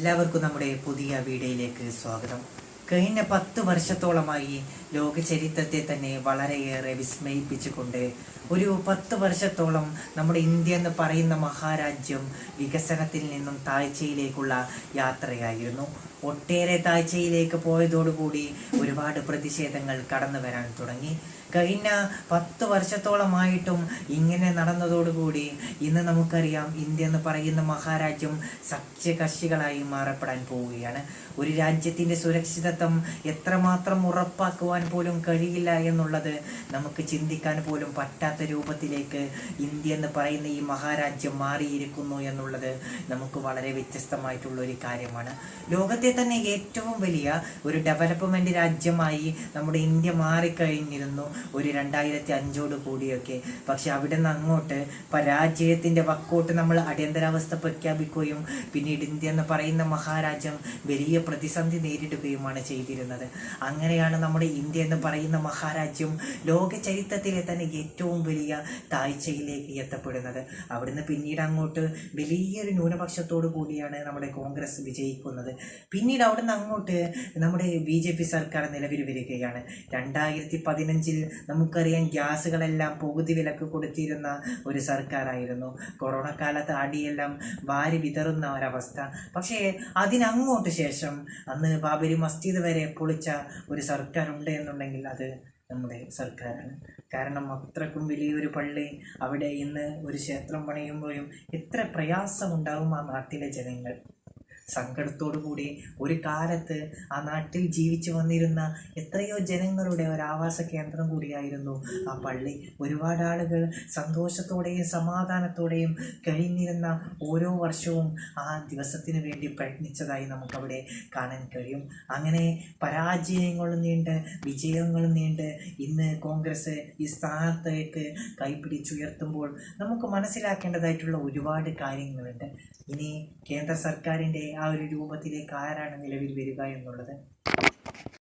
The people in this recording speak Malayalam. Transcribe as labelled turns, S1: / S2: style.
S1: എല്ലാവർക്കും നമ്മുടെ പുതിയ വീഡിയോയിലേക്ക് സ്വാഗതം. കഴിഞ്ഞ പത്ത് വർഷത്തോളമായി ലോക ചരിത്രത്തെ തന്നെ വളരെയേറെ വിസ്മയിപ്പിച്ചുകൊണ്ട് ഒരു പത്ത് വർഷത്തോളം നമ്മുടെ ഇന്ത്യ എന്ന് പറയുന്ന മഹാരാജ്യം വികസനത്തിൽ നിന്നും താഴ്ചയിലേക്കുള്ള യാത്രയായിരുന്നു. ഒട്ടേറെ താഴ്ചയിലേക്ക് പോയതോടുകൂടി ഒരുപാട് പ്രതിഷേധങ്ങൾ കടന്നു വരാൻ തുടങ്ങി. കഴിഞ്ഞ പത്ത് വർഷത്തോളമായിട്ടും ഇങ്ങനെ നടന്നതോടുകൂടി ഇന്ന് നമുക്കറിയാം ഇന്ത്യ എന്ന് പറയുന്ന മഹാരാജ്യം സഖ്യകക്ഷികളായി മാറപ്പെടാൻ പോവുകയാണ്. ഒരു രാജ്യത്തിന്റെ സുരക്ഷിതത്വം എത്രമാത്രം ഉറപ്പാക്കുവാൻ പോലും കഴിയില്ല എന്നുള്ളത് നമുക്ക് ചിന്തിക്കാൻ പോലും പറ്റാത്ത രൂപത്തിലേക്ക് ഇന്ത്യ എന്ന് പറയുന്ന ഈ മഹാരാജ്യം മാറിയിരിക്കുന്നു എന്നുള്ളത് നമുക്ക് വളരെ വ്യത്യസ്തമായിട്ടുള്ള ഒരു കാര്യമാണ്. ലോകത്തെ തന്നെ ഏറ്റവും വലിയ ഒരു ഡെവലപ്മെന്റ് രാജ്യമായി നമ്മുടെ ഇന്ത്യ മാറിക്കഴിഞ്ഞിരുന്നു ഒരു രണ്ടായിരത്തി അഞ്ചോട് കൂടിയൊക്കെ. പക്ഷെ അവിടെ നിന്ന് അങ്ങോട്ട് പരാജയത്തിന്റെ വക്കോട്ട് നമ്മൾ അടിയന്തരാവസ്ഥ പ്രഖ്യാപിക്കുകയും പിന്നീട് ഇന്ത്യ എന്ന് പറയുന്ന മഹാരാജ്യം വലിയ പ്രതിസന്ധി നേരിടുകയുമാണ് ചെയ്തിരുന്നത്. അങ്ങനെയാണ് നമ്മുടെ ഇന്ത്യ എന്ന് പറയുന്ന മഹാരാജ്യം ലോക ചരിത്രത്തിലെ തന്നെ ഏറ്റവും വലിയ താഴ്ചയിലേക്ക് എത്തപ്പെടുന്നത്. അവിടുന്ന് പിന്നീട് അങ്ങോട്ട് വലിയൊരു ന്യൂനപക്ഷത്തോടു കൂടിയാണ് നമ്മുടെ കോൺഗ്രസ് വിജയിക്കുന്നത്. പിന്നീട് അവിടുന്ന് അങ്ങോട്ട് നമ്മുടെ ബി ജെ പി സർക്കാർ നിലവിൽ വരികയാണ്. രണ്ടായിരത്തി പതിനഞ്ചിൽ നമുക്കറിയാം ഗ്യാസുകളെല്ലാം പകുതി വിലക്ക് കൊടുത്തിരുന്ന ഒരു സർക്കാരായിരുന്നു. കൊറോണ കാലത്ത് അടിയെല്ലാം വാരി വിതറുന്ന ഒരവസ്ഥ. പക്ഷേ അതിനങ്ങോട്ട് ശേഷം അന്ന് ബാബരി മസ്ജിദ് വരെ പൊളിച്ച ഒരു സർക്കാർ ഉണ്ട് എന്നുണ്ടെങ്കിൽ അത് നമ്മുടെ സർക്കാരാണ്. കാരണം അത്രക്കും വലിയൊരു പള്ളി അവിടെ ഇന്ന് ഒരു ക്ഷേത്രം പണിയുമ്പോഴും എത്ര പ്രയാസമുണ്ടാവും ആ നാട്ടിലെ ജനങ്ങൾ. കൂടി ഒരു കാലത്ത് ആ നാട്ടിൽ ജീവിച്ചു വന്നിരുന്ന എത്രയോ ജനങ്ങളുടെ ഒരു ആവാസ കേന്ദ്രം കൂടിയായിരുന്നു. ആ പള്ളി ഒരുപാട് ആളുകൾ സന്തോഷത്തോടെയും സമാധാനത്തോടെയും കഴിഞ്ഞിരുന്ന ഓരോ വർഷവും ആ ദിവസത്തിന് വേണ്ടി പ്രയത്നിച്ചതായി നമുക്കവിടെ കാണാൻ കഴിയും. അങ്ങനെ പരാജയങ്ങളും നീണ്ട് വിജയങ്ങളും നീണ്ട് ഇന്ന് കോൺഗ്രസ് ഈ സ്ഥാനത്തേക്ക് കൈപിടിച്ചുയർത്തുമ്പോൾ നമുക്ക് മനസ്സിലാക്കേണ്ടതായിട്ടുള്ള ഒരുപാട് കാര്യങ്ങളുണ്ട്. ഇനി കേന്ദ്ര സർക്കാരിന്റെ ആ ഒരു രൂപത്തിലേക്ക് ആരാണ് നിലവിൽ വരിക എന്നുള്ളത്